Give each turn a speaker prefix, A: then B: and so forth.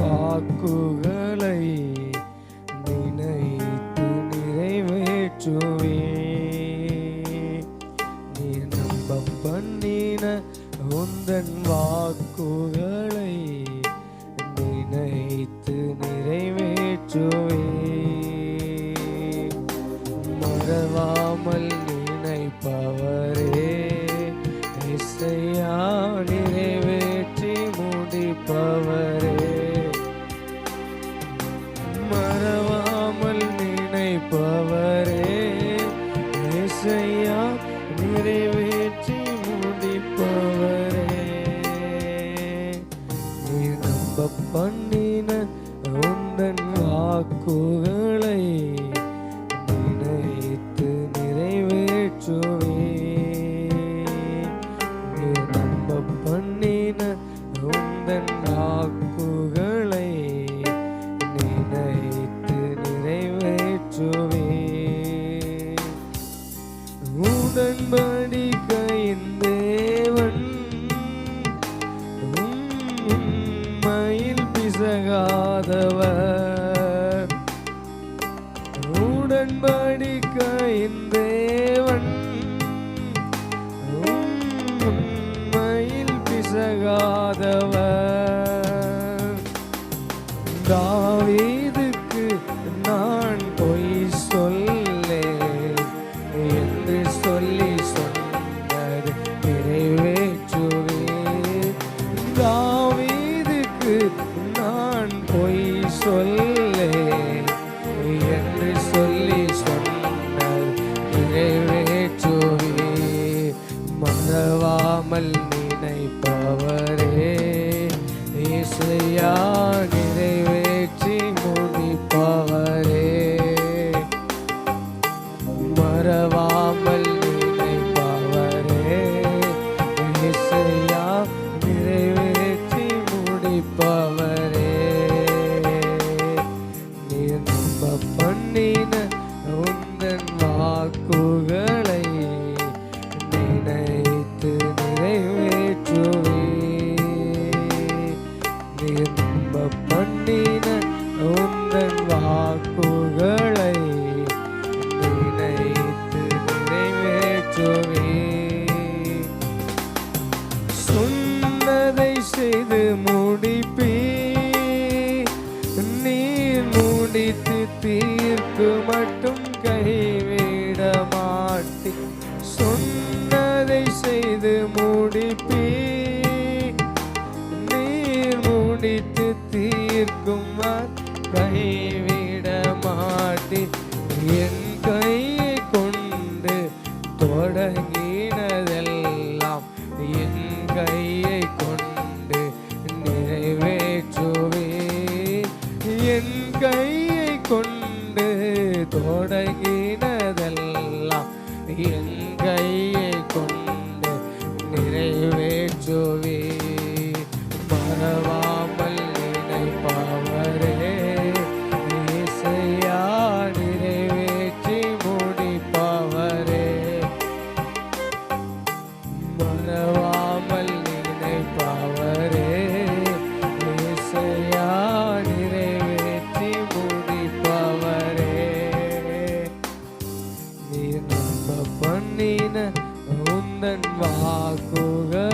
A: வாக்குகளை நினைத்து நிறைவேற்றுவே. நீ நம்ப பண்ணின உந்தன் வாக்குகளை நினைத்து நிறைவேற்றுவே. நம்ப பண்ணின உந்தன் உடன்படிக்கையின் தேவன். உம்மையில் பிசகாதவர். தாவீதுக்கு நான் பொய் சொல்லேன். என்று சொல்லி சொன்னது நிறைவேற்றுவே தாவீதுக்கு நான் பொய் சொல்லேன் மறவாமல் நினைப்பவரே. இசையா நிறைவேற்றி முடிப்பவரே. மறவாமல் நினைப்பவரே. இசையா நிறைவேற்றி முடிப்பவரே. நீ நம்ப பண்ணின உந்தன் வாக்குகள் நிறைவேற்றுவே நீ பண்ணின உந்தன் வாக்குகளை நினைத்து நிறைவேற்றுவே சொன்னதை செய்து முடிப்பீ நீர் முடித்து தீர்க்கு மட்டும் தீர்க்கும் கைவிட மாட்டி என் கையை கொண்டு தொடங்கினதெல்லாம் என் கையை கொண்டு நிறைவேற்றுவே என் கையை கொண்டு தொடங்கினதெல்லாம் என் கையை கொண்டு நிறைவேற்றுவே பரவா நீ நம்ப பண்ணின உந்தன் வாக்குகளை